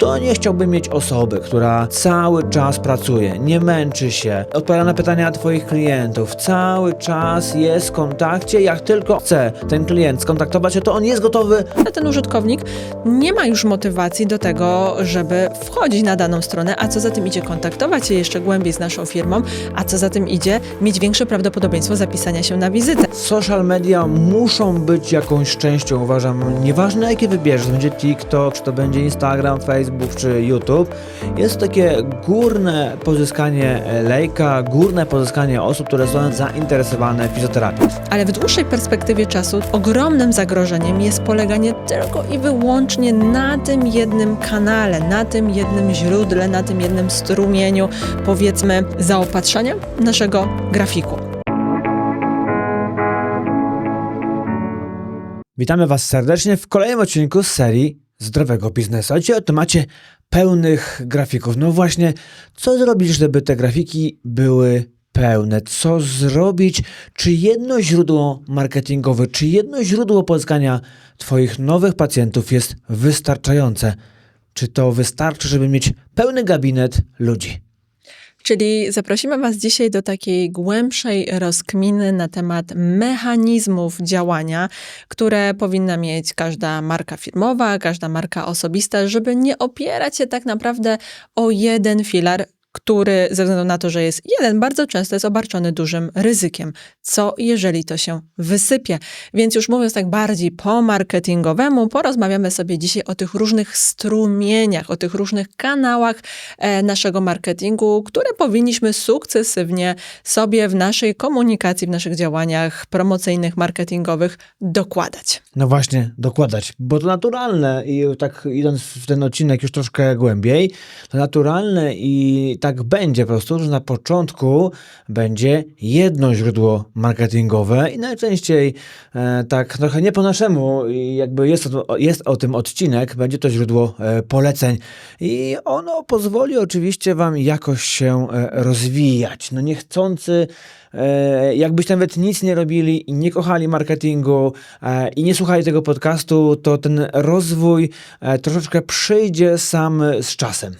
to nie chciałbym mieć osoby, która cały czas pracuje, nie męczy się, odpowiada na pytania Twoich klientów, cały czas jest w kontakcie, jak tylko chce ten klient skontaktować się, to on jest gotowy. Ale ten użytkownik nie ma już motywacji do tego, żeby wchodzić na daną stronę, a co za tym idzie? Kontaktować się jeszcze głębiej z naszą firmą, a co za tym idzie? Mieć większe prawdopodobieństwo zapisania się na wizytę. Social media muszą być jakąś częścią, uważam, nieważne jakie wybierzesz, to będzie TikTok, czy to będzie Instagram, Facebook, czy YouTube, jest to takie górne pozyskanie e, lejka, górne pozyskanie osób, które są zainteresowane fizjoterapią. Ale w dłuższej perspektywie czasu ogromnym zagrożeniem jest poleganie tylko i wyłącznie na tym jednym kanale, na tym jednym źródle, na tym jednym strumieniu, powiedzmy, zaopatrzenia naszego grafiku. Witamy Was serdecznie w kolejnym odcinku z serii Zdrowego Biznesu. A dzisiaj o temacie pełnych grafików. No właśnie, co zrobić, żeby te grafiki były pełne? Co zrobić? Czy jedno źródło marketingowe, czy jedno źródło pozyskania Twoich nowych pacjentów jest wystarczające? Czy to wystarczy, żeby mieć pełny gabinet ludzi? Czyli zaprosimy Was dzisiaj do takiej głębszej rozkminy na temat mechanizmów działania, które powinna mieć każda marka firmowa, każda marka osobista, żeby nie opierać się tak naprawdę o jeden filar, który ze względu na to, że jest jeden, bardzo często jest obarczony dużym ryzykiem. Co jeżeli to się wysypie? Więc już mówiąc tak bardziej po marketingowemu, porozmawiamy sobie dzisiaj o tych różnych strumieniach, o tych różnych kanałach e, naszego marketingu, które powinniśmy sukcesywnie sobie w naszej komunikacji, w naszych działaniach promocyjnych, marketingowych dokładać. No właśnie, dokładać, bo to naturalne i tak idąc w ten odcinek już troszkę głębiej, to naturalne i tak będzie po prostu, że na początku będzie jedno źródło marketingowe i najczęściej e, tak trochę nie po naszemu jakby jest o, jest o tym odcinek, będzie to źródło e, poleceń i ono pozwoli oczywiście Wam jakoś się e, rozwijać. No niechcący e, jakbyście nawet nic nie robili i nie kochali marketingu e, i nie słuchali tego podcastu, to ten rozwój e, troszeczkę przyjdzie sam z czasem.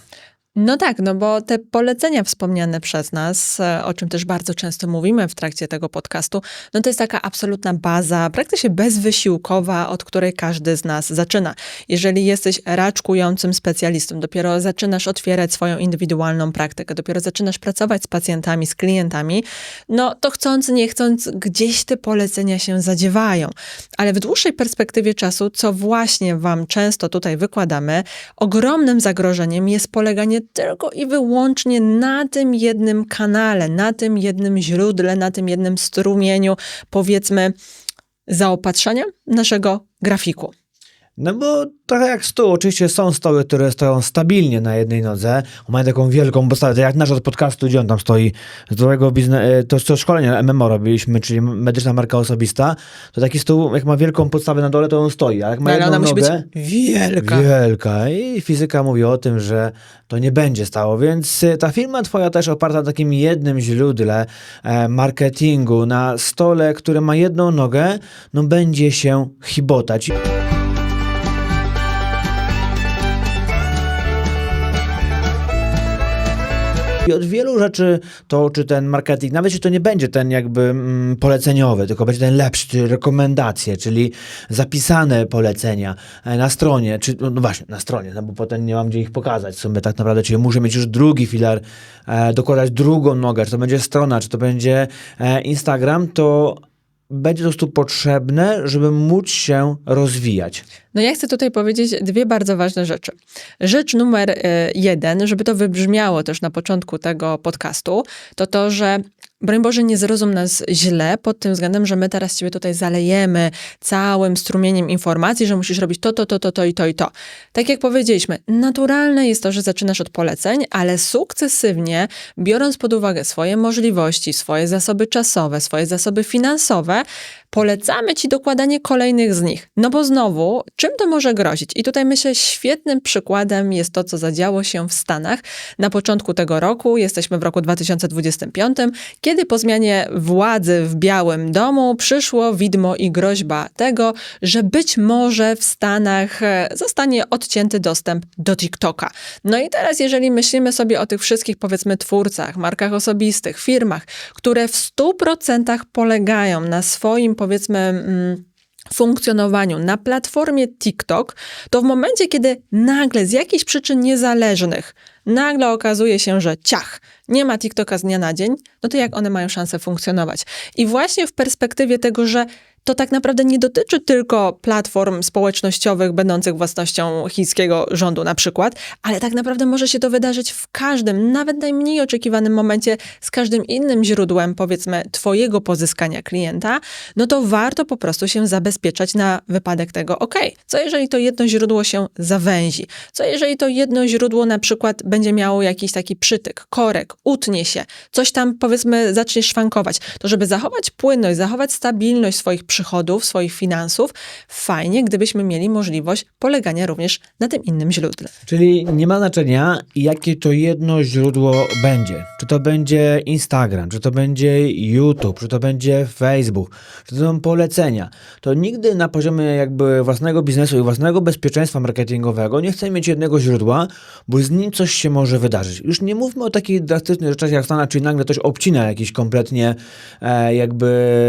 No tak, no bo te polecenia wspomniane przez nas, e, o czym też bardzo często mówimy w trakcie tego podcastu, no to jest taka absolutna baza, praktycznie bezwysiłkowa, od której każdy z nas zaczyna. Jeżeli jesteś raczkującym specjalistą, dopiero zaczynasz otwierać swoją indywidualną praktykę, dopiero zaczynasz pracować z pacjentami, z klientami, no to chcąc, nie chcąc, gdzieś te polecenia się zadziewają. Ale w dłuższej perspektywie czasu, co właśnie Wam często tutaj wykładamy, ogromnym zagrożeniem jest poleganie tylko i wyłącznie na tym jednym kanale, na tym jednym źródle, na tym jednym strumieniu, powiedzmy, zaopatrzenia naszego grafiku. No bo trochę jak stół. Oczywiście są stoły, które stoją stabilnie na jednej nodze. Mają taką wielką podstawę, tak jak nasz od podcastu, gdzie on tam stoi. Zdrowego biznesu, to, to szkolenie MMO robiliśmy, czyli medyczna marka osobista. To taki stół, jak ma wielką podstawę na dole, to on stoi. A jak ma No, jedną ona musi być nogę, wielka. Wielka. I fizyka mówi o tym, że to nie będzie stało. Więc y, ta firma twoja też oparta na takim jednym źródle e, marketingu, na stole, które ma jedną nogę, no będzie się chibotać. I od wielu rzeczy to, czy ten marketing, nawet jeśli to nie będzie ten jakby mm, poleceniowy, tylko będzie ten lepszy, rekomendacje, czyli zapisane polecenia e, na stronie, czy no właśnie, na stronie, no bo potem nie mam gdzie ich pokazać w sumie tak naprawdę, czyli muszę mieć już drugi filar, e, dokładać drugą nogę, czy to będzie strona, czy to będzie e, Instagram, to będzie po prostu potrzebne, żeby móc się rozwijać. No ja chcę tutaj powiedzieć dwie bardzo ważne rzeczy. Rzecz numer e, jeden, żeby to wybrzmiało też na początku tego podcastu, to to, że broń Boże nie zrozum nas źle pod tym względem, że my teraz ciebie tutaj zalejemy całym strumieniem informacji, że musisz robić to, to, to, to, to i to i to. Tak jak powiedzieliśmy, naturalne jest to, że zaczynasz od poleceń, ale sukcesywnie, biorąc pod uwagę swoje możliwości, swoje zasoby czasowe, swoje zasoby finansowe, polecamy ci dokładanie kolejnych z nich. No bo znowu, czym to może grozić? I tutaj myślę, świetnym przykładem jest to, co zadziało się w Stanach na początku tego roku. Jesteśmy w roku 2025, kiedy po zmianie władzy w Białym Domu przyszło widmo i groźba tego, że być może w Stanach e, zostanie odcięty dostęp do TikToka. No i teraz, jeżeli myślimy sobie o tych wszystkich, powiedzmy, twórcach, markach osobistych, firmach, które w 100% polegają na swoim, powiedzmy, mm, funkcjonowaniu na platformie TikTok, to w momencie, kiedy nagle z jakichś przyczyn niezależnych nagle okazuje się, że ciach, nie ma TikToka z dnia na dzień, no to jak one mają szansę funkcjonować? I właśnie w perspektywie tego, że to tak naprawdę nie dotyczy tylko platform społecznościowych będących własnością chińskiego rządu na przykład, ale tak naprawdę może się to wydarzyć w każdym, nawet najmniej oczekiwanym momencie z każdym innym źródłem, powiedzmy, twojego pozyskania klienta, no to warto po prostu się zabezpieczać na wypadek tego, ok, co jeżeli to jedno źródło się zawęzi? Co jeżeli to jedno źródło na przykład będzie miało jakiś taki przytyk, korek, utnie się, coś tam powiedzmy zacznie szwankować, to żeby zachować płynność, zachować stabilność swoich przychodów, swoich finansów, fajnie, gdybyśmy mieli możliwość polegania również na tym innym źródle. Czyli nie ma znaczenia, jakie to jedno źródło będzie. Czy to będzie Instagram, czy to będzie YouTube, czy to będzie Facebook, czy to są polecenia. To nigdy na poziomie jakby własnego biznesu i własnego bezpieczeństwa marketingowego nie chcę mieć jednego źródła, bo z nim coś się może wydarzyć. Już nie mówmy o takich drastycznych rzeczach jak Stana, czyli nagle ktoś obcina jakiś kompletnie e, jakby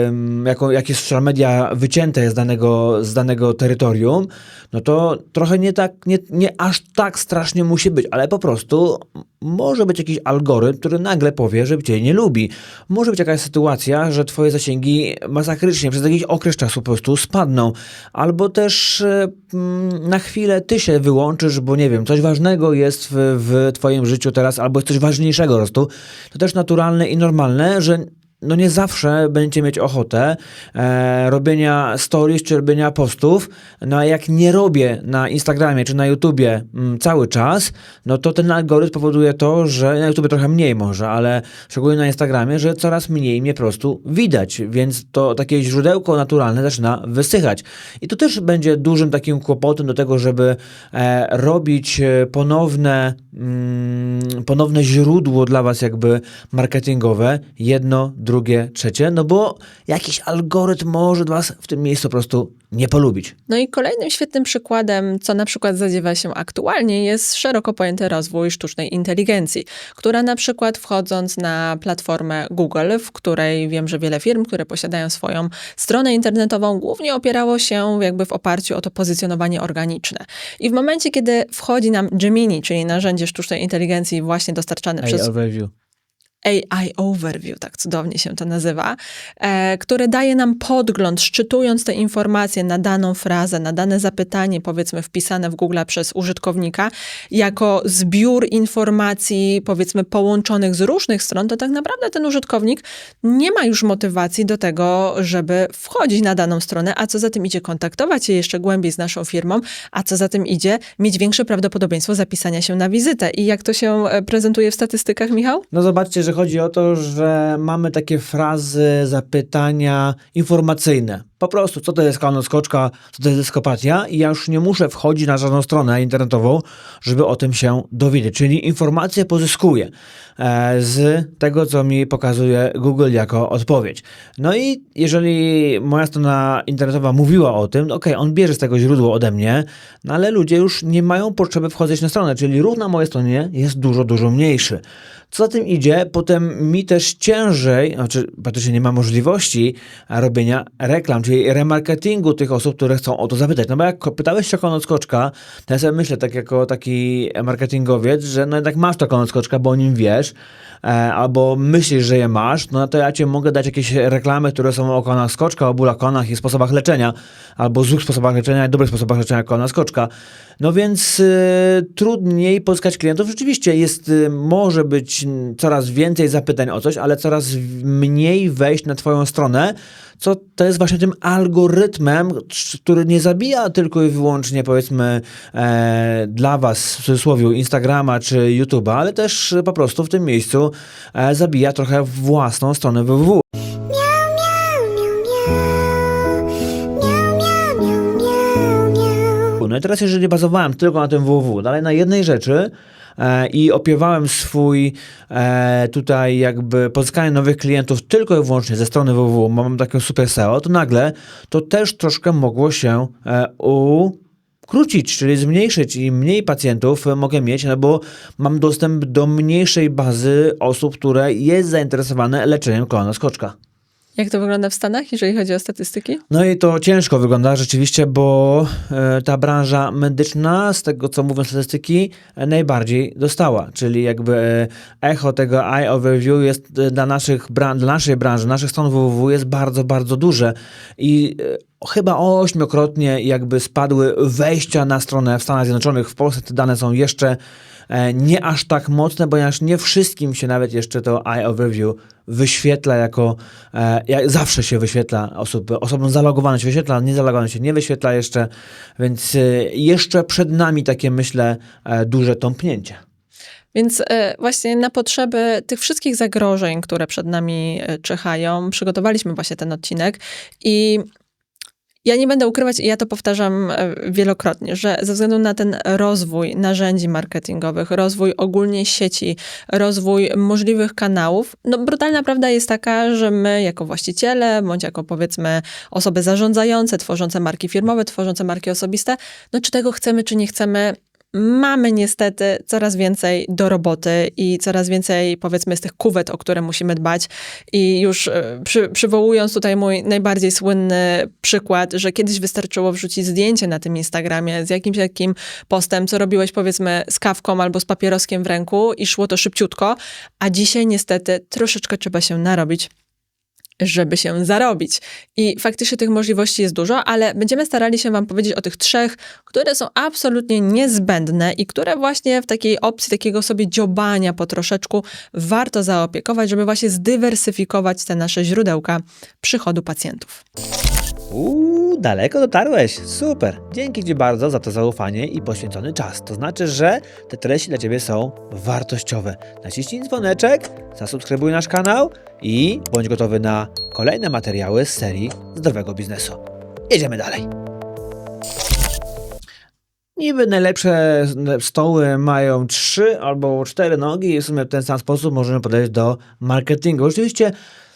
mm, jako, jakieś social media wycięte z danego, z danego terytorium, no to trochę nie tak, nie, nie aż tak strasznie musi być, ale po prostu może być jakiś algorytm, który nagle powie, że cię nie lubi. Może być jakaś sytuacja, że twoje zasięgi masakrycznie przez jakiś okres czasu po prostu spadną. Albo też e, mm, na chwilę ty się wyłączysz, bo nie wiem, coś ważnego jest w, w twoim życiu teraz, albo jest coś ważniejszego po prostu. To też naturalne i normalne, że no nie zawsze będziecie mieć ochotę e, robienia stories czy robienia postów, no a jak nie robię na Instagramie czy na YouTubie mm, cały czas, no to ten algorytm powoduje to, że na YouTubie trochę mniej może, ale szczególnie na Instagramie, że coraz mniej mnie po prostu widać, więc to takie źródełko naturalne zaczyna wysychać. I to też będzie dużym takim kłopotem do tego, żeby e, robić e, ponowne, mm, ponowne źródło dla was jakby marketingowe, jedno, drugie, trzecie, no bo jakiś algorytm może was w tym miejscu po prostu nie polubić. No i kolejnym świetnym przykładem, co na przykład zadziewa się aktualnie, jest szeroko pojęty rozwój sztucznej inteligencji, która na przykład wchodząc na platformę Google, w której wiem, że wiele firm, które posiadają swoją stronę internetową, głównie opierało się jakby w oparciu o to pozycjonowanie organiczne. I w momencie, kiedy wchodzi nam Gemini, czyli narzędzie sztucznej inteligencji właśnie dostarczane przez overview. AI Overview, tak cudownie się to nazywa, e, które daje nam podgląd, szczytując te informacje na daną frazę, na dane zapytanie, powiedzmy wpisane w Google przez użytkownika, jako zbiór informacji, powiedzmy połączonych z różnych stron, to tak naprawdę ten użytkownik nie ma już motywacji do tego, żeby wchodzić na daną stronę, a co za tym idzie kontaktować się jeszcze głębiej z naszą firmą, a co za tym idzie mieć większe prawdopodobieństwo zapisania się na wizytę. I jak to się e, prezentuje w statystykach, Michał? No zobaczcie, że chodzi o to, że mamy takie frazy, zapytania informacyjne. Po prostu, co to jest kanoskoczka, co to jest dyskopatia i ja już nie muszę wchodzić na żadną stronę internetową, żeby o tym się dowiedzieć. Czyli informacje pozyskuję e, z tego, co mi pokazuje Google jako odpowiedź. No i jeżeli moja strona internetowa mówiła o tym, ok, on bierze z tego źródło ode mnie, no ale ludzie już nie mają potrzeby wchodzić na stronę, czyli ruch na mojej stronie jest dużo, dużo mniejszy. Co za tym idzie, potem mi też ciężej, znaczy praktycznie nie ma możliwości robienia reklam, czyli remarketingu tych osób, które chcą o to zapytać. No bo jak pytałeś się o konoskoczka, to ja sobie myślę tak jako taki marketingowiec, że no jednak masz to konoskoczka, bo o nim wiesz, e, albo myślisz, że je masz, no to ja ci mogę dać jakieś reklamy, które są o konach skoczka, o bólach konach i sposobach leczenia, albo złych sposobach leczenia i dobrych sposobach leczenia kona skoczka. No więc y, trudniej pozyskać klientów. Rzeczywiście jest, y, może być coraz więcej zapytań o coś, ale coraz mniej wejść na Twoją stronę, co to jest właśnie tym algorytmem, który nie zabija tylko i wyłącznie, powiedzmy, e, dla Was w cudzysłowie Instagrama czy YouTube'a, ale też po prostu w tym miejscu e, zabija trochę własną stronę www. No i teraz, jeżeli bazowałem tylko na tym www, dalej na jednej rzeczy, i opiewałem swój e, tutaj jakby pozyskanie nowych klientów tylko i wyłącznie ze strony www, mam taką super SEO, to nagle to też troszkę mogło się e, ukrócić, czyli zmniejszyć i mniej pacjentów e, mogę mieć, no bo mam dostęp do mniejszej bazy osób, które jest zainteresowane leczeniem kolana skoczka. Jak to wygląda w Stanach, jeżeli chodzi o statystyki? No i to ciężko wygląda rzeczywiście, bo e, ta branża medyczna, z tego co mówią statystyki, e, najbardziej dostała. Czyli jakby e, echo tego eye overview jest dla, naszych dla naszej branży, naszych stron www jest bardzo, bardzo duże. I chyba ośmiokrotnie jakby spadły wejścia na stronę w Stanach Zjednoczonych. W Polsce te dane są jeszcze nie aż tak mocne, ponieważ nie wszystkim się nawet jeszcze to eye overview wyświetla jako, e, jak zawsze się wyświetla osób, osobom zalogowanym się wyświetla, niezalogowanym się nie wyświetla jeszcze, więc e, jeszcze przed nami takie myślę e, duże tąpnięcie. Więc e, właśnie na potrzeby tych wszystkich zagrożeń, które przed nami e, czyhają, przygotowaliśmy właśnie ten odcinek i ja nie będę ukrywać, i ja to powtarzam e, wielokrotnie, że ze względu na ten rozwój narzędzi marketingowych, rozwój ogólnie sieci, rozwój możliwych kanałów, no brutalna prawda jest taka, że my jako właściciele, bądź jako powiedzmy osoby zarządzające, tworzące marki firmowe, tworzące marki osobiste, no czy tego chcemy, czy nie chcemy, mamy niestety coraz więcej do roboty i coraz więcej, powiedzmy, z tych kuwet, o które musimy dbać. I już e, przy, przywołując tutaj mój najbardziej słynny przykład, że kiedyś wystarczyło wrzucić zdjęcie na tym Instagramie z jakimś takim postem, co robiłeś, powiedzmy, z kawką albo z papieroskiem w ręku i szło to szybciutko, a dzisiaj niestety troszeczkę trzeba się narobić żeby się zarobić. I faktycznie tych możliwości jest dużo, ale będziemy starali się Wam powiedzieć o tych trzech, które są absolutnie niezbędne i które właśnie w takiej opcji takiego sobie dziobania po troszeczku warto zaopiekować, żeby właśnie zdywersyfikować te nasze źródełka przychodu pacjentów. Uuu, daleko dotarłeś. Super. Dzięki Ci bardzo za to zaufanie i poświęcony czas. To znaczy, że te treści dla Ciebie są wartościowe. Naciśnij dzwoneczek, zasubskrybuj nasz kanał i bądź gotowy na kolejne materiały z serii Zdrowego Biznesu. Jedziemy dalej. Niby najlepsze stoły mają trzy albo cztery nogi i w sumie w ten sam sposób możemy podejść do marketingu. Oczywiście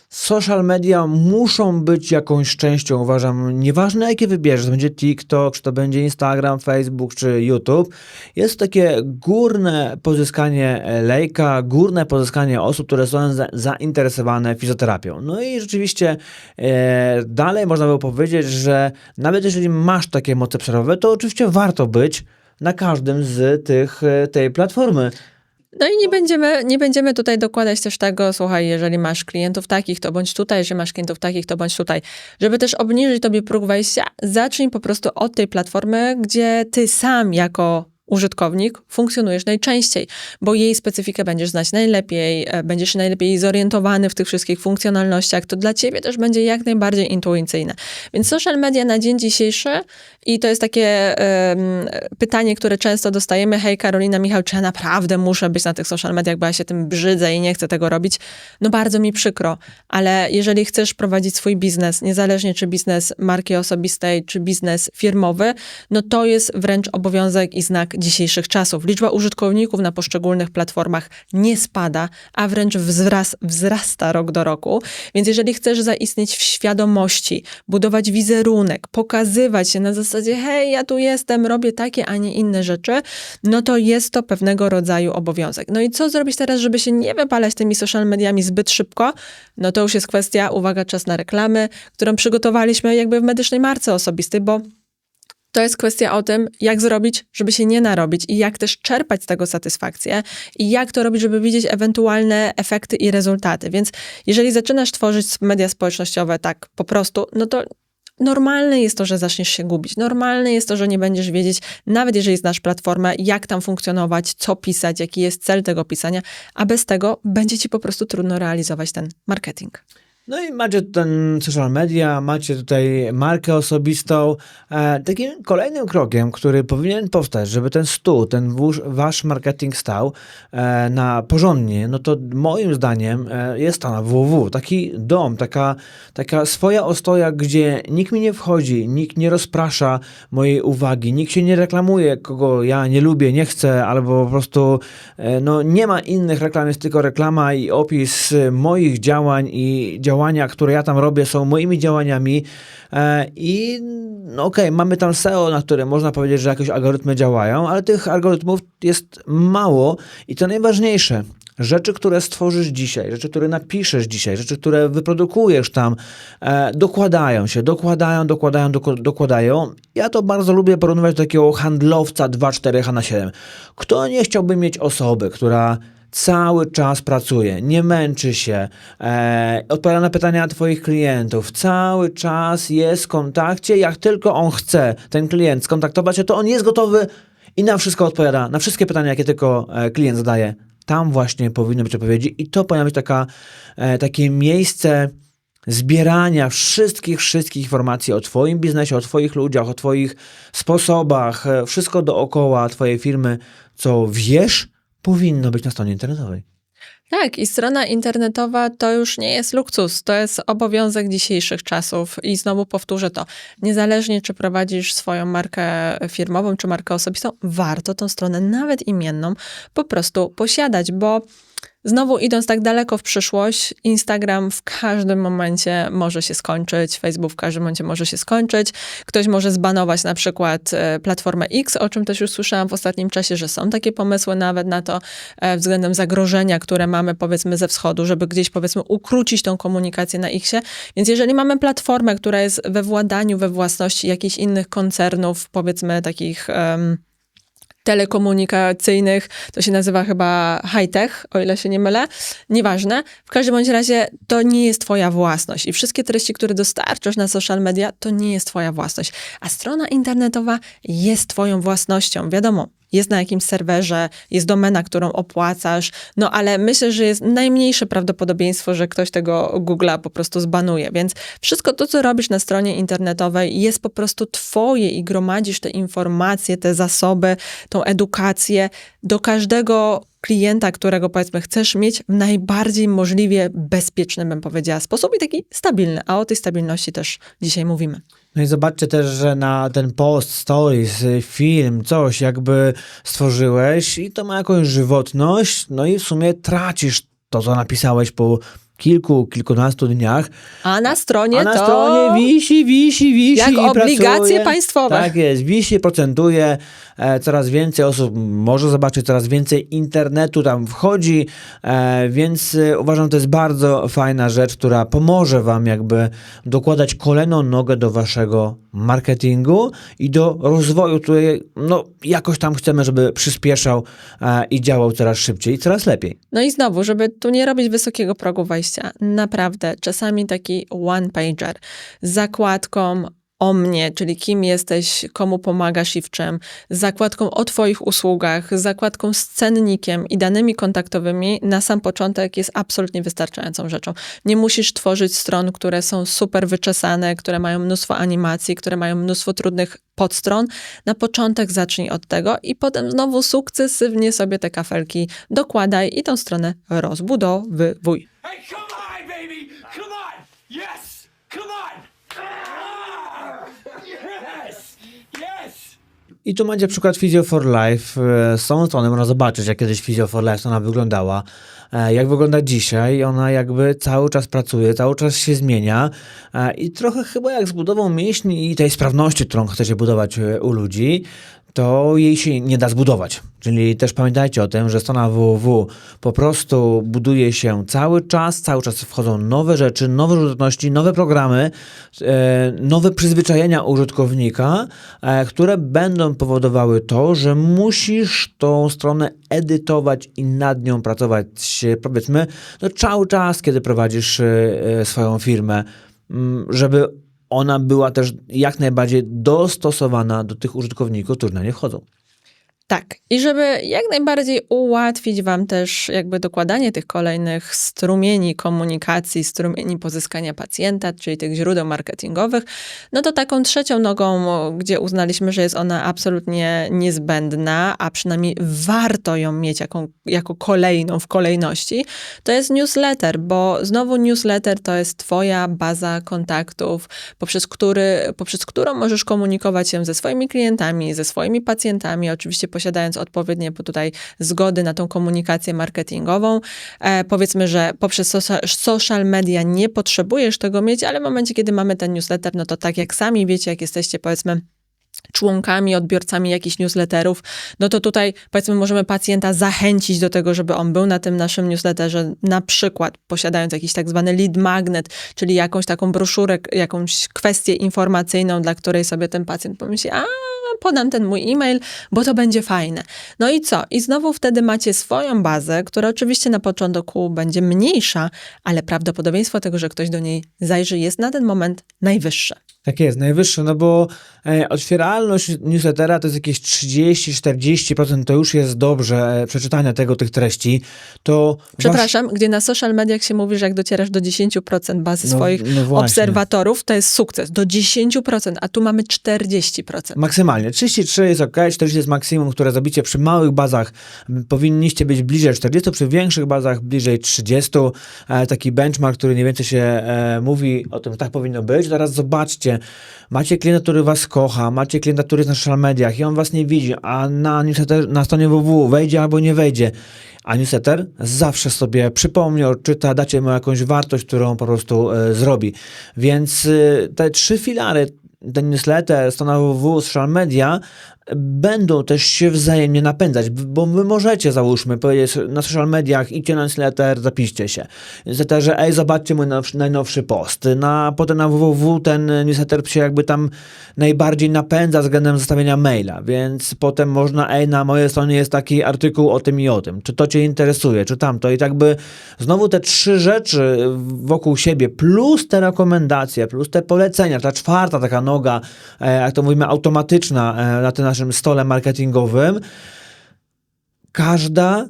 social media muszą być jakąś częścią, uważam, nieważne jakie wybierzesz, będzie TikTok, czy to będzie Instagram, Facebook, czy YouTube, jest takie górne pozyskanie e, lejka, górne pozyskanie osób, które są za, zainteresowane fizjoterapią. No i rzeczywiście e, dalej można by powiedzieć, że nawet jeżeli masz takie moce przerobowe, to oczywiście warto być na każdym z tych, e, tej platformy. No i nie będziemy, nie będziemy tutaj dokładać też tego, słuchaj, jeżeli masz klientów takich, to bądź tutaj, jeżeli masz klientów takich, to bądź tutaj. Żeby też obniżyć tobie próg wejścia, zacznij po prostu od tej platformy, gdzie ty sam jako użytkownik funkcjonujesz najczęściej, bo jej specyfikę będziesz znać najlepiej, e, będziesz najlepiej zorientowany w tych wszystkich funkcjonalnościach, to dla ciebie też będzie jak najbardziej intuicyjne. Więc social media na dzień dzisiejszy i to jest takie em, pytanie, które często dostajemy, hej Karolina, Michał, czy ja naprawdę muszę być na tych social mediach, bo ja się tym brzydzę i nie chcę tego robić? No bardzo mi przykro, ale jeżeli chcesz prowadzić swój biznes, niezależnie czy biznes marki osobistej, czy biznes firmowy, no to jest wręcz obowiązek i znak dzisiejszych czasów. Liczba użytkowników na poszczególnych platformach nie spada, a wręcz wzras, wzrasta rok do roku. Więc jeżeli chcesz zaistnieć w świadomości, budować wizerunek, pokazywać się na zasadzie, hej, ja tu jestem, robię takie, a nie inne rzeczy, no to jest to pewnego rodzaju obowiązek. No i co zrobić teraz, żeby się nie wypalać tymi social mediami zbyt szybko? No to już jest kwestia, uwaga, czas na reklamy, którą przygotowaliśmy jakby w medycznej marce osobistej, bo to jest kwestia o tym, jak zrobić, żeby się nie narobić i jak też czerpać z tego satysfakcję i jak to robić, żeby widzieć ewentualne efekty i rezultaty. Więc jeżeli zaczynasz tworzyć media społecznościowe tak po prostu, no to normalne jest to, że zaczniesz się gubić. Normalne jest to, że nie będziesz wiedzieć, nawet jeżeli znasz platformę, jak tam funkcjonować, co pisać, jaki jest cel tego pisania, a bez tego będzie ci po prostu trudno realizować ten marketing. No i macie ten social media, macie tutaj markę osobistą. E, takim kolejnym krokiem, który powinien powstać, żeby ten stół, ten wóż, wasz marketing stał e, na porządnie, no to moim zdaniem e, jest to na www. Taki dom, taka, taka swoja ostoja, gdzie nikt mi nie wchodzi, nikt nie rozprasza mojej uwagi, nikt się nie reklamuje, kogo ja nie lubię, nie chcę, albo po prostu e, no, nie ma innych reklam, jest tylko reklama i opis e, moich działań i działania, które ja tam robię, są moimi działaniami. E, I no okej, mamy tam SEO, na które można powiedzieć, że jakieś algorytmy działają, ale tych algorytmów jest mało i to najważniejsze. Rzeczy, które stworzysz dzisiaj, rzeczy, które napiszesz dzisiaj, rzeczy, które wyprodukujesz tam, e, dokładają się, dokładają, dokładają, dokładają. Ja to bardzo lubię porównywać do takiego handlowca 2.4H na 7. Kto nie chciałby mieć osoby, która cały czas pracuje, nie męczy się, e, odpowiada na pytania Twoich klientów, cały czas jest w kontakcie, jak tylko on chce, ten klient skontaktować się, to on jest gotowy i na wszystko odpowiada, na wszystkie pytania, jakie tylko e, klient zadaje. Tam właśnie powinny być odpowiedzi i to powinno być taka, e, takie miejsce zbierania wszystkich, wszystkich informacji o Twoim biznesie, o Twoich ludziach, o Twoich sposobach, e, wszystko dookoła Twojej firmy, co wiesz, powinno być na stronie internetowej. Tak, i strona internetowa to już nie jest luksus, to jest obowiązek dzisiejszych czasów. I znowu powtórzę to. Niezależnie, czy prowadzisz swoją markę firmową, czy markę osobistą, warto tą stronę, nawet imienną, po prostu posiadać, bo Znowu idąc tak daleko w przyszłość, Instagram w każdym momencie może się skończyć, Facebook w każdym momencie może się skończyć. Ktoś może zbanować na przykład e, platformę X, o czym też już słyszałam w ostatnim czasie, że są takie pomysły nawet na to e, względem zagrożenia, które mamy powiedzmy ze wschodu, żeby gdzieś powiedzmy ukrócić tą komunikację na Xie. Więc jeżeli mamy platformę, która jest we władaniu, we własności jakichś innych koncernów, powiedzmy takich... em, telekomunikacyjnych, to się nazywa chyba high-tech, o ile się nie mylę, nieważne. W każdym bądź razie to nie jest twoja własność i wszystkie treści, które dostarczasz na social media, to nie jest twoja własność. A strona internetowa jest twoją własnością, wiadomo. Jest na jakimś serwerze, jest domena, którą opłacasz, no ale myślę, że jest najmniejsze prawdopodobieństwo, że ktoś tego Google'a po prostu zbanuje. Więc wszystko to, co robisz na stronie internetowej, jest po prostu twoje i gromadzisz te informacje, te zasoby, tą edukację do każdego klienta, którego powiedzmy chcesz mieć w najbardziej możliwie bezpieczny, bym powiedziała, sposób i taki stabilny. A o tej stabilności też dzisiaj mówimy. No i zobaczcie też, że na ten post, stories, film, coś jakby stworzyłeś i to ma jakąś żywotność, no i w sumie tracisz to, co napisałeś po kilku, kilkunastu dniach, A na stronie a na to... stronie wisi, wisi, wisi Jak i obligacje pracuje. państwowe. Tak jest, wisi, procentuje, e, coraz więcej osób może zobaczyć, coraz więcej internetu tam wchodzi, e, więc e, uważam, to jest bardzo fajna rzecz, która pomoże wam jakby dokładać kolejną nogę do waszego marketingu i do rozwoju, który no, jakoś tam chcemy, żeby przyspieszał e, i działał coraz szybciej i coraz lepiej. No i znowu, żeby tu nie robić wysokiego progu wejścia, naprawdę czasami taki one-pager z zakładką o mnie, czyli kim jesteś, komu pomagasz i w czym, z zakładką o Twoich usługach, z zakładką z cennikiem i danymi kontaktowymi na sam początek jest absolutnie wystarczającą rzeczą. Nie musisz tworzyć stron, które są super wyczesane, które mają mnóstwo animacji, które mają mnóstwo trudnych podstron. Na początek zacznij od tego i potem znowu sukcesywnie sobie te kafelki dokładaj i tą stronę rozbudowywuj. Hey, I tu macie przykład Physio for Life. E, Z tą strony można zobaczyć, jak kiedyś Physio for Life ona wyglądała. E, Jak wygląda dzisiaj. Ona jakby cały czas pracuje, cały czas się zmienia. E, I trochę chyba jak z budową mięśni i tej sprawności, którą chcecie budować u ludzi, to jej się nie da zbudować. Czyli też pamiętajcie o tym, że strona www po prostu buduje się cały czas, cały czas wchodzą nowe rzeczy, nowe użyteczności, nowe programy, e, nowe przyzwyczajenia użytkownika, e, które będą powodowały to, że musisz tą stronę edytować i nad nią pracować, powiedzmy, no cały czas, kiedy prowadzisz e, swoją firmę, m, żeby ona była też jak najbardziej dostosowana do tych użytkowników, którzy na nie wchodzą. Tak. I żeby jak najbardziej ułatwić Wam też jakby dokładanie tych kolejnych strumieni komunikacji, strumieni pozyskania pacjenta, czyli tych źródeł marketingowych, no to taką trzecią nogą, gdzie uznaliśmy, że jest ona absolutnie niezbędna, a przynajmniej warto ją mieć jaką, jako kolejną w kolejności, to jest newsletter, bo znowu newsletter to jest Twoja baza kontaktów, poprzez, który, poprzez którą możesz komunikować się ze swoimi klientami, ze swoimi pacjentami, oczywiście posiadając odpowiednie po tutaj zgody na tą komunikację marketingową. E, powiedzmy, że poprzez social media nie potrzebujesz tego mieć, ale w momencie, kiedy mamy ten newsletter, no to tak jak sami wiecie, jak jesteście powiedzmy członkami, odbiorcami jakichś newsletterów, no to tutaj powiedzmy możemy pacjenta zachęcić do tego, żeby on był na tym naszym newsletterze, na przykład posiadając jakiś tak zwany lead magnet, czyli jakąś taką broszurę, jakąś kwestię informacyjną, dla której sobie ten pacjent pomyśli, a podam ten mój e-mail, bo to będzie fajne. No i co? I znowu wtedy macie swoją bazę, która oczywiście na początku będzie mniejsza, ale prawdopodobieństwo tego, że ktoś do niej zajrzy jest na ten moment najwyższe. Tak jest, najwyższe, no bo e, otwieralność newslettera to jest jakieś 30-40%, to już jest dobrze e, przeczytania tego, tych treści. To Przepraszam, gdzie na social mediach się mówi, że jak docierasz do 10% bazy No, swoich no właśnie. obserwatorów, to jest sukces. Do 10%, a tu mamy 40%. Maksymalnie. 33 jest ok, 40 jest maksimum, które zrobicie przy małych bazach. M, Powinniście być bliżej 40, przy większych bazach bliżej 30. E, taki benchmark, który mniej więcej się e, mówi o tym, że tak powinno być. Teraz zobaczcie, macie klienta, który was kocha, macie klienta, który jest na social mediach i on was nie widzi, a na, newsletter, na stronie www wejdzie albo nie wejdzie. A newsletter zawsze sobie przypomni, odczyta, dacie mu jakąś wartość, którą po prostu e, zrobi. Więc e, te trzy filary, ten newsletter, strona www, social media, będą też się wzajemnie napędzać, bo wy możecie, załóżmy, powiedzieć na social mediach, idźcie na newsletter, zapiszcie się. Newsletterze, ej, zobaczcie mój nowszy, najnowszy post. Na, potem na www ten newsletter się jakby tam najbardziej napędza względem zostawienia maila, więc potem można, ej, na mojej stronie jest taki artykuł o tym i o tym. Czy to cię interesuje, czy tamto. I tak by znowu te trzy rzeczy wokół siebie, plus te rekomendacje, plus te polecenia, ta czwarta taka noga, e, jak to mówimy, automatyczna e, na tym naszym stole marketingowym, każda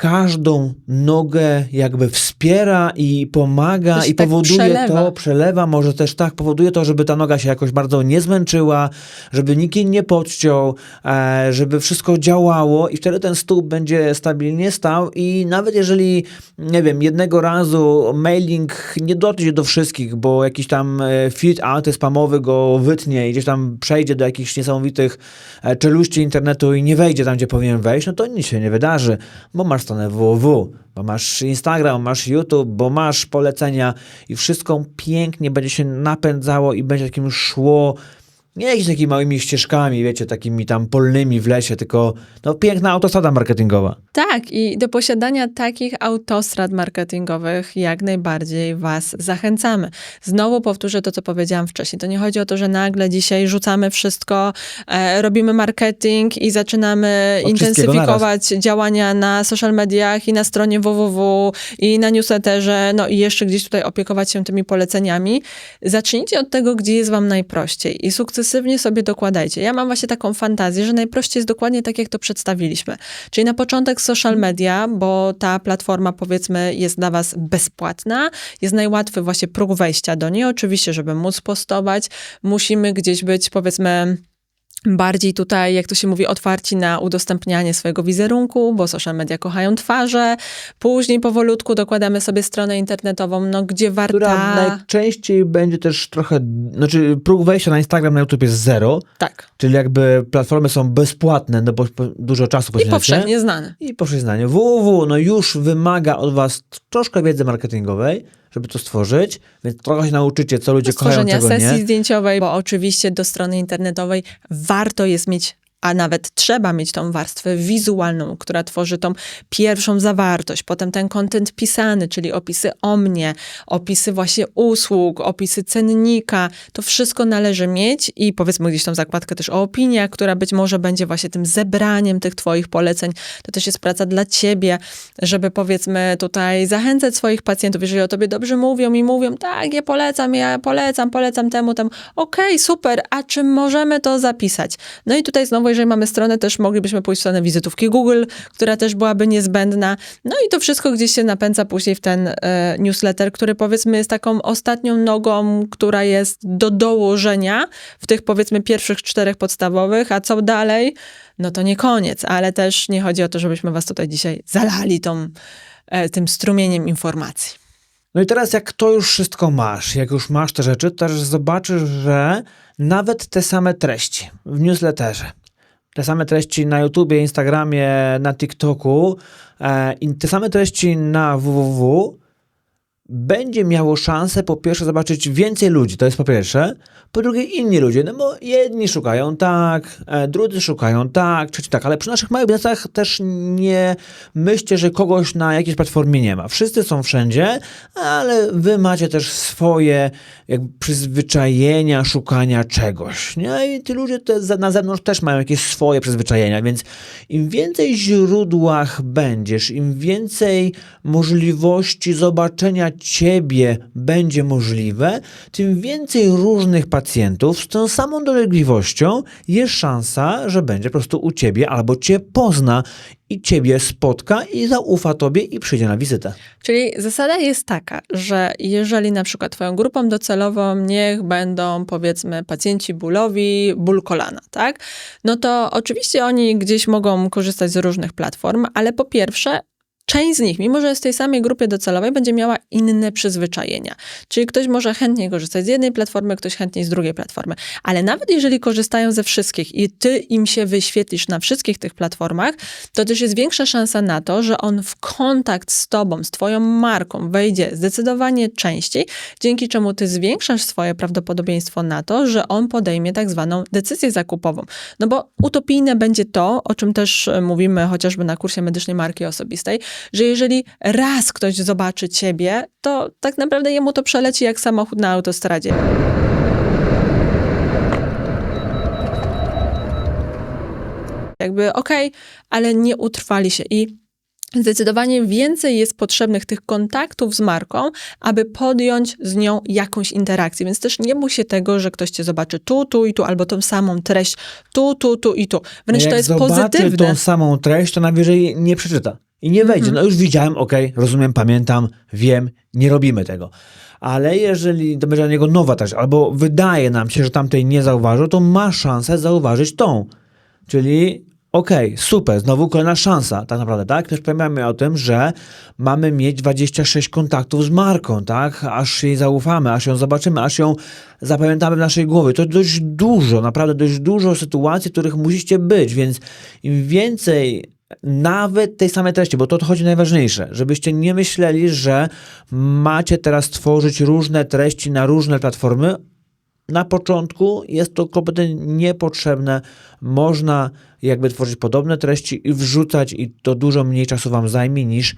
każdą nogę jakby wspiera i pomaga i tak powoduje przelewa. to, przelewa, może też tak, powoduje to, żeby ta noga się jakoś bardzo nie zmęczyła, żeby nikt jej nie podciął, e, żeby wszystko działało i wtedy ten stół będzie stabilnie stał i nawet jeżeli, nie wiem, jednego razu mailing nie dotrze do wszystkich, bo jakiś tam e, feed antyspamowy go wytnie i gdzieś tam przejdzie do jakichś niesamowitych e, czeluści internetu i nie wejdzie tam, gdzie powinien wejść, no to nic się nie wydarzy, bo masz stronę www, bo masz Instagram, masz YouTube, bo masz polecenia i wszystko pięknie będzie się napędzało i będzie takim szło nie jakimiś takimi małymi ścieżkami, wiecie, takimi tam polnymi w lesie, tylko no piękna autostrada marketingowa. Tak, i do posiadania takich autostrad marketingowych jak najbardziej Was zachęcamy. Znowu powtórzę to, co powiedziałam wcześniej. To nie chodzi o to, że nagle dzisiaj rzucamy wszystko, e, robimy marketing i zaczynamy Od intensyfikować działania na social mediach i na stronie www i na newsletterze, no i jeszcze gdzieś tutaj opiekować się tymi poleceniami. Zacznijcie od tego, gdzie jest Wam najprościej i sukcesywnie sobie dokładajcie. Ja mam właśnie taką fantazję, że najprościej jest dokładnie tak, jak to przedstawiliśmy. Czyli na początek social media, bo ta platforma powiedzmy jest dla Was bezpłatna, jest najłatwy właśnie próg wejścia do niej. Oczywiście, żeby móc postować, musimy gdzieś być powiedzmy bardziej tutaj, jak to się mówi, otwarci na udostępnianie swojego wizerunku, bo social media kochają twarze. Później powolutku dokładamy sobie stronę internetową, no gdzie Która warta... najczęściej będzie też trochę, znaczy próg wejścia na Instagram, na YouTube jest zero, Tak. czyli jakby platformy są bezpłatne, no bo dużo czasu I poświęcacie. powszechnie znane. I powszechnie znanie. www no już wymaga od was troszkę wiedzy marketingowej, żeby to stworzyć, więc trochę się nauczycie, co ludzie kochają, czego sesji nie. zdjęciowej, bo oczywiście do strony internetowej warto jest mieć, a nawet trzeba mieć tą warstwę wizualną, która tworzy tą pierwszą zawartość, potem ten kontent pisany, czyli opisy o mnie, opisy właśnie usług, opisy cennika, to wszystko należy mieć i powiedzmy gdzieś tą zakładkę też o opiniach, która być może będzie właśnie tym zebraniem tych twoich poleceń. To też jest praca dla ciebie, żeby powiedzmy tutaj zachęcać swoich pacjentów, jeżeli o tobie dobrze mówią i mówią, tak, ja polecam, ja polecam, polecam temu, temu. Okej, super, a czy możemy to zapisać? No i tutaj znowu bo jeżeli mamy stronę, też moglibyśmy pójść w stronę wizytówki Google, która też byłaby niezbędna. No i to wszystko gdzieś się napędza później w ten e, newsletter, który powiedzmy jest taką ostatnią nogą, która jest do dołożenia w tych powiedzmy pierwszych czterech podstawowych, a co dalej? No to nie koniec, ale też nie chodzi o to, żebyśmy was tutaj dzisiaj zalali tą, e, tym strumieniem informacji. No i teraz jak to już wszystko masz, jak już masz te rzeczy, to też zobaczysz, że nawet te same treści w newsletterze, te same treści na YouTubie, Instagramie, na TikToku e, i te same treści na www będzie miało szansę po pierwsze zobaczyć więcej ludzi, to jest po pierwsze, po drugie inni ludzie, no bo jedni szukają tak, e, drudzy szukają tak, trzeci tak, ale przy naszych małych biznesach też nie myślcie, że kogoś na jakiejś platformie nie ma. Wszyscy są wszędzie, ale wy macie też swoje jakby przyzwyczajenia szukania czegoś, nie? I ci ludzie te na zewnątrz też mają jakieś swoje przyzwyczajenia, więc im więcej źródłach będziesz, im więcej możliwości zobaczenia ciebie będzie możliwe, tym więcej różnych pacjentów z tą samą dolegliwością jest szansa, że będzie po prostu u ciebie albo cię pozna i ciebie spotka i zaufa tobie i przyjdzie na wizytę. Czyli zasada jest taka, że jeżeli na przykład twoją grupą docelową niech będą powiedzmy pacjenci bólowi, ból kolana, tak? No to oczywiście oni gdzieś mogą korzystać z różnych platform, ale po pierwsze Część z nich, mimo że jest w tej samej grupie docelowej, będzie miała inne przyzwyczajenia. Czyli ktoś może chętniej korzystać z jednej platformy, ktoś chętniej z drugiej platformy. Ale nawet jeżeli korzystają ze wszystkich i ty im się wyświetlisz na wszystkich tych platformach, to też jest większa szansa na to, że on w kontakt z tobą, z twoją marką wejdzie zdecydowanie częściej, dzięki czemu ty zwiększasz swoje prawdopodobieństwo na to, że on podejmie tak zwaną decyzję zakupową. No bo utopijne będzie to, o czym też e, mówimy chociażby na kursie medycznej marki osobistej, że jeżeli raz ktoś zobaczy ciebie, to tak naprawdę jemu to przeleci jak samochód na autostradzie. Jakby okej, ale nie utrwali się i Zdecydowanie więcej jest potrzebnych tych kontaktów z marką, aby podjąć z nią jakąś interakcję. Więc też nie bój się tego, że ktoś cię zobaczy tu, tu i tu, albo tą samą treść tu, tu, tu i tu. Wręcz Jak to jest zobaczy pozytywne. tą samą treść, to najwyżej nie przeczyta. I nie wejdzie. No już widziałem, okej, rozumiem, pamiętam, wiem, nie robimy tego. Ale jeżeli to będzie dla niego nowa treść, albo wydaje nam się, że tamtej nie zauważył, to ma szansę zauważyć tą. Czyli okej, super, znowu kolejna szansa, tak naprawdę, tak? Też pamiętajmy o tym, że mamy mieć 26 kontaktów z marką, tak? Aż jej zaufamy, aż ją zobaczymy, aż ją zapamiętamy w naszej głowie. To dość dużo, naprawdę dość dużo sytuacji, w których musicie być, więc im więcej nawet tej samej treści, bo to odchodzi najważniejsze, żebyście nie myśleli, że macie teraz tworzyć różne treści na różne platformy. Na początku jest to kompletnie niepotrzebne. Można jakby tworzyć podobne treści i wrzucać i to dużo mniej czasu wam zajmie niż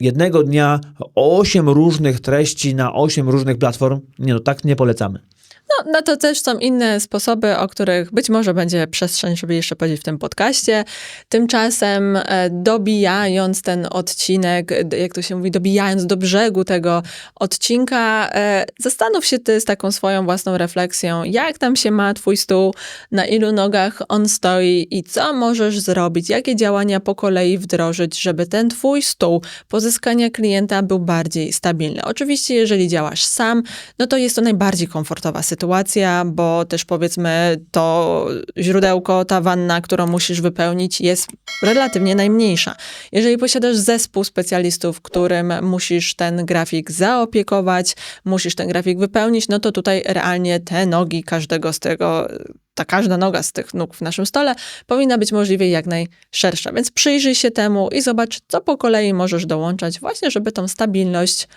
jednego dnia 8 różnych treści na 8 różnych platform. Nie no, tak nie polecamy. No, no to też są inne sposoby, o których być może będzie przestrzeń, żeby jeszcze powiedzieć w tym podcaście. Tymczasem e, dobijając ten odcinek, jak to się mówi, dobijając do brzegu tego odcinka, e, zastanów się ty z taką swoją własną refleksją, jak tam się ma twój stół, na ilu nogach on stoi? I co możesz zrobić, jakie działania po kolei wdrożyć, żeby ten twój stół pozyskania klienta był bardziej stabilny. Oczywiście, jeżeli działasz sam, no to jest to najbardziej komfortowa sytuacja, bo też powiedzmy to źródełko, ta wanna, którą musisz wypełnić jest relatywnie najmniejsza. Jeżeli posiadasz zespół specjalistów, którym musisz ten grafik zaopiekować, musisz ten grafik wypełnić, no to tutaj realnie te nogi każdego z tego, ta każda noga z tych nóg w naszym stole powinna być możliwie jak najszersza. Więc przyjrzyj się temu i zobacz, co po kolei możesz dołączać właśnie, żeby tą stabilność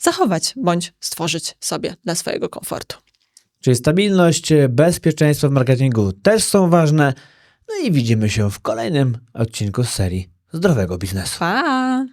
zachować bądź stworzyć sobie dla swojego komfortu. Czyli stabilność, bezpieczeństwo w marketingu też są ważne. No i widzimy się w kolejnym odcinku z serii Zdrowego Biznesu. Pa!